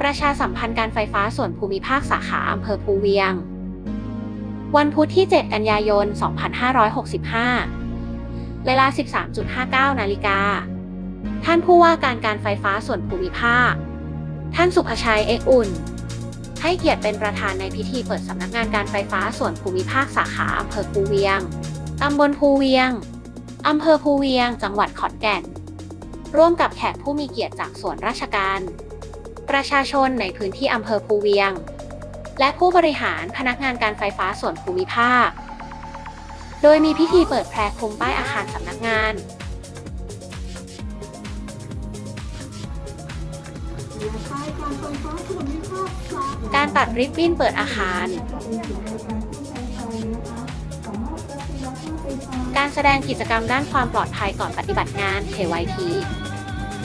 ประชาสัมพันธ์การไฟฟ้าส่วนภูมิภาคสาขาอำเภอภูเวียง วันพุธที่ 7 กันยายน 2565 เวลา 13.59 นาฬิกา ท่านผู้ว่าการการไฟฟ้าส่วนภูมิภาค ท่านสุภชัยเอกอุ่น ให้เกียรติเป็นประธานในพิธีเปิดสำนักงานการไฟฟ้าส่วนภูมิภาคสาขาอำเภอภูเวียง ตำบลภูเวียง อำเภอภูเวียง จังหวัดขอนแก่น ร่วมกับแขกผู้มีเกียรติจากส่วนราชการ ประชาชนในพื้นที่อำเภอภูเวียง และผู้บริหารพนักงานการไฟฟ้าส่วนภูมิภาค โดยมีพิธีเปิดแพรคลุมป้ายอาคารสำนักงานการตัดริบบิ้นเปิดอาคาร การแสดงกิจกรรมด้านความปลอดภัยก่อนปฏิบัติงาน KYT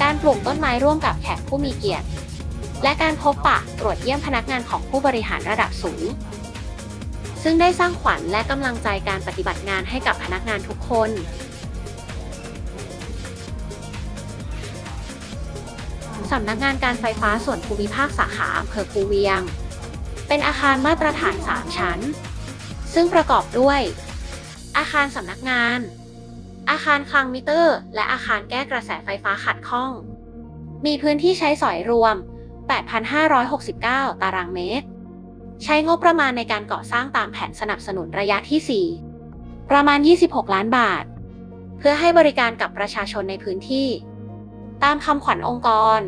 การปลูกต้นไม้ร่วมกับแขกผู้มีเกียรติ และการพบปะตรวจเยี่ยมพนักงานของผู้บริหารระดับสูง ซึ่งได้สร้างขวัญและกำลังใจการปฏิบัติงานให้กับพนักงานทุกคน สำนักงานการไฟฟ้าส่วนภูมิภาคสาขาอำเภอภูเวียง เป็นอาคารมาตรฐาน 3 ชั้น ซึ่งประกอบด้วย อาคารสำนักงาน อาคารคลังมิเตอร์ และอาคารแก้กระแสไฟฟ้าขัดข้อง มีพื้นที่ใช้สอยรวม 8,569 ตารางเมตร ใช้งบประมาณในการก่อสร้างตามแผนสนับสนุนระยะที่ 4 ประมาณ 26 ล้านบาท เพื่อให้บริการกับประชาชนในพื้นที่ ตามคำขวัญองค์กร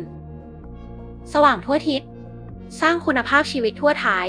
สว่างทั่วทิศ สร้างคุณภาพชีวิตทั่วไทย